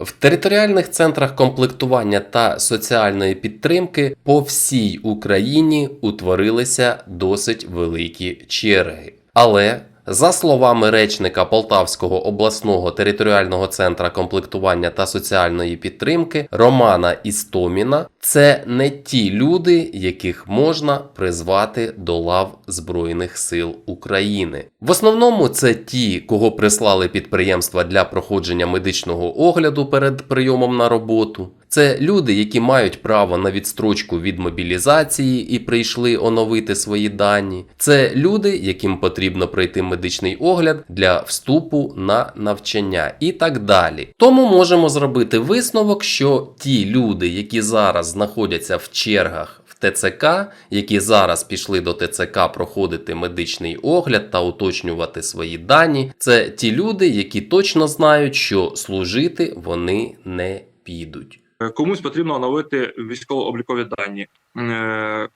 В територіальних центрах комплектування та соціальної підтримки по всій Україні утворилися досить великі черги. Але за словами речника Полтавського обласного територіального центра комплектування та соціальної підтримки Романа Істоміна, це не ті люди, яких можна призвати до лав Збройних сил України. В основному це ті, кого прислали підприємства для проходження медичного огляду перед прийомом на роботу. Це люди, які мають право на відстрочку від мобілізації і прийшли оновити свої дані. Це люди, яким потрібно пройти медичний огляд для вступу на навчання і так далі. Тому можемо зробити висновок, що ті люди, які зараз знаходяться в чергах в ТЦК, які зараз пішли до ТЦК проходити медичний огляд та уточнювати свої дані, це ті люди, які точно знають, що служити вони не підуть. Е, Комусь потрібно оновити військово-облікові дані, е,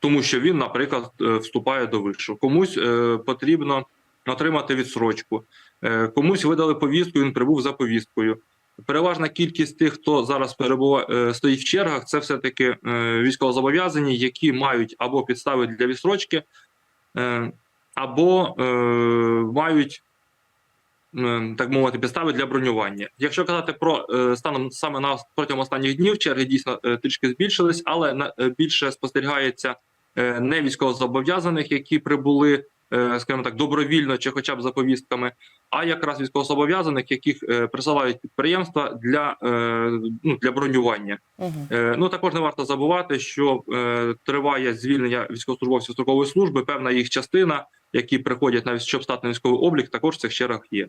тому що він, наприклад, е, вступає до вишу. Комусь е, потрібно отримати відсрочку, Е, комусь видали повістку, він прибув за повісткою. Переважна кількість тих, хто зараз перебуває е, стоїть в чергах, це все таки військовозобов'язані, які мають або підстави для відсрочки, е, або е, мають е, так мовити, підстави для бронювання. Якщо казати про е, станом саме на протягом останніх днів, черги дійсно е, трішки збільшились, але на е, більше спостерігається е, не військовозобов'язаних, які прибули, е, скажімо так, добровільно чи хоча б за повістками, а якраз військовозобов'язаних, яких е, присилають підприємства для, е, ну, для бронювання. Угу. Е, Ну також не варто забувати, що е, триває звільнення військовослужбовців строкової служби. Певна їх частина, які приходять на щоб стати на військовий облік, також в цих чергах є.